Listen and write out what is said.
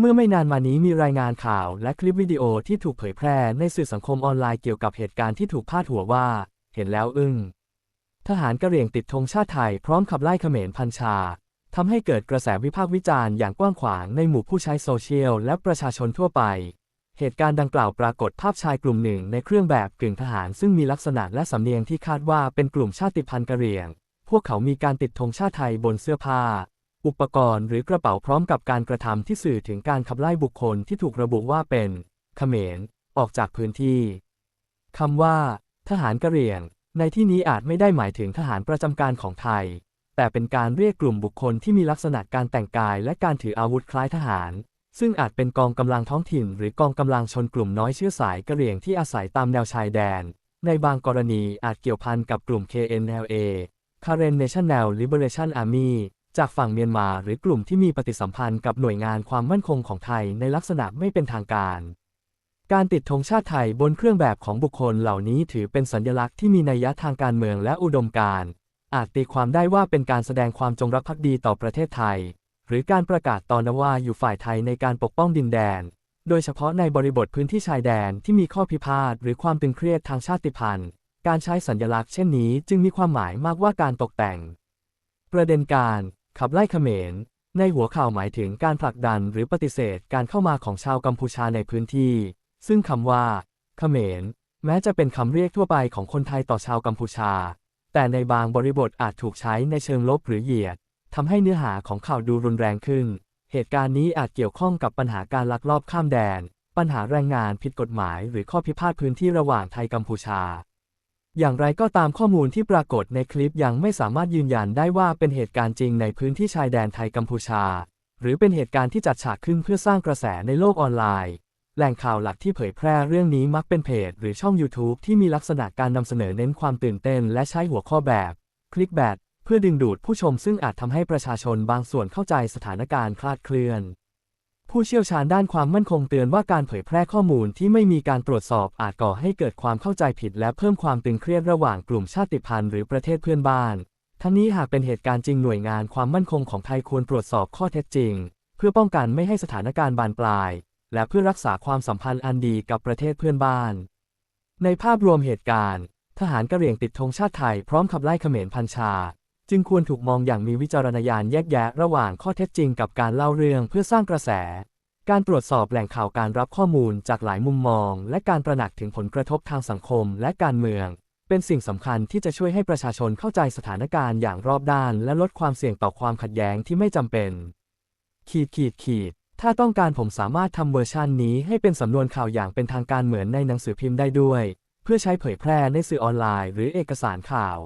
เมื่อไม่นานมานี้มีรายงานข่าวและคลิปวิดีโอที่ถูกเผยแพร่ในสื่อสังคมออนไลน์เกี่ยวกับเหตุการณ์ที่ถูกพาดหัวว่า เห็นแล้วอึ้ง ทหารกระเหรี่ยงติดธงชาติไทยพร้อมขับไล่เขมรพันชา ทำให้เกิดกระแสวิพากษ์วิจารณ์อย่างกว้างขวางในหมู่ผู้ใช้โซเชียลและประชาชนทั่วไป เหตุการณ์ดังกล่าวปรากฏภาพชายกลุ่มหนึ่งในเครื่องแบบกึ่งทหารซึ่งมีลักษณะและสำเนียงที่คาดว่าเป็นกลุ่มชาติพันธุ์กะเหรี่ยง พวกเขามีการติดธงชาติไทยบนเสื้อผ้า อุปกรณ์หรือกระเป๋าพร้อมกับการกระทำที่สื่อถึงการขับไล่บุคคลที่ถูกระบุว่าเป็นเขมรออกจากพื้นที่คำว่า ทหารกะเหรี่ยง ในที่นี้อาจไม่ได้หมายถึงทหารประจำการของไทย แต่เป็นการเรียกกลุ่มบุคคลที่มีลักษณะการแต่งกายและการถืออาวุธคล้ายทหาร ซึ่งอาจเป็นกองกำลังท้องถิ่น หรือกองกำลังชนกลุ่มน้อยเชื้อสายกะเหรี่ยงที่อาศัยตามแนวชายแดน ในบางกรณีอาจเกี่ยวพันกับกลุ่ม KNLA Karen National Liberation Army จากฝั่งเมียนมาหรือกลุ่มที่มีปฏิสัมพันธ์กับหน่วยงานความมั่นคงของไทยในลักษณะไม่เป็นทางการ การติดธงชาติไทยบนเครื่องแบบของบุคคลเหล่านี้ถือเป็นสัญลักษณ์ที่มีนัยยะทางการเมืองและอุดมการณ์ อาจตีความได้ว่าเป็นการแสดงความจงรักภักดีต่อประเทศไทย หรือการประกาศตอนว่าอยู่ฝ่ายไทยในการปกป้องดินแดน โดยเฉพาะในบริบทพื้นที่ชายแดนที่มีข้อพิพาทหรือความตึงเครียดทางชาติพันธุ์ การใช้สัญลักษณ์เช่นนี้จึงมีความหมายมากว่าการตกแต่ง ประเด็นการ ขับไล่เขมร ในหัวข่าวหมายถึงการผลักดันหรือปฏิเสธการเข้ามาของชาวกัมพูชาในพื้นที่ ซึ่งคำว่าเขมร แม้จะเป็นคำเรียกทั่วไปของคนไทยต่อชาวกัมพูชา แต่ในบางบริบทอาจถูกใช้ในเชิงลบหรือเหยียดทำให้เนื้อหาของข่าวดูรุนแรงขึ้น เหตุการณ์นี้อาจเกี่ยวข้องกับปัญหาการลักลอบข้ามแดน ปัญหาแรงงานผิดกฎหมาย หรือข้อพิพาทพื้นที่ระหว่างไทยกัมพูชา อย่างไรก็ตามข้อมูลที่ปรากฏในคลิปยังไม่สามารถยืนยันได้ว่าเป็นเหตุการณ์จริงในพื้นที่ชายแดนไทยกัมพูชา หรือเป็นเหตุการณ์ที่จัดฉากขึ้นเพื่อสร้างกระแสในโลกออนไลน์ แหล่งข่าวหลักที่เผยแพร่เรื่องนี้มักเป็นเพจ หรือช่อง YouTube ที่มีลักษณะการนำเสนอเน้นความตื่นเต้น และใช้หัวข้อแบบคลิกแบทเพื่อดึงดูดผู้ชมซึ่งอาจทำให้ประชาชนบางส่วนเข้าใจสถานการณ์คลาดเคลื่อน ผู้เชี่ยวชาญด้านความมั่นคงเตือนว่าการเผยแพร่ข้อมูลที่ไม่มีการตรวจสอบอาจก่อให้เกิดความเข้าใจผิด และเพิ่มความตึงเครียดระหว่างกลุ่มชาติพันธุ์หรือประเทศเพื่อนบ้าน ทั้งนี้หากเป็นเหตุการณ์จริงหน่วยงานความมั่นคงของไทยควรตรวจสอบข้อเท็จจริง เพื่อป้องกันไม่ให้สถานการณ์บานปลาย และเพื่อรักษาความสัมพันธ์อันดีกับประเทศเพื่อนบ้าน ในภาพรวมเหตุการณ์ ทหารกะเหรี่ยงติดธงชาติไทยพร้อมขับไล่เขมรพันชา จึงควรถูกมองอย่างมีวิจารณญาณแยกแยะระหว่างข้อเท็จจริงกับการเล่าเรื่องเพื่อสร้างกระแส การตรวจสอบแหล่งข่าวการรับข้อมูลจากหลายมุมมอง และการตระหนักถึงผลกระทบทางสังคมและการเมือง เป็นสิ่งสำคัญที่จะช่วยให้ประชาชนเข้าใจสถานการณ์อย่างรอบด้าน และลดความเสี่ยงต่อความขัดแย้งที่ไม่จำเป็น ขีดขีดขีดถ้าต้องการผมสามารถทำเวอร์ชันนี้ให้เป็นสำนวนข่าวอย่างเป็นทางการเหมือนในหนังสือพิมพ์ได้ด้วย เพื่อใช้เผยแพร่ในสื่อออนไลน์ หรือเอกสารข่าว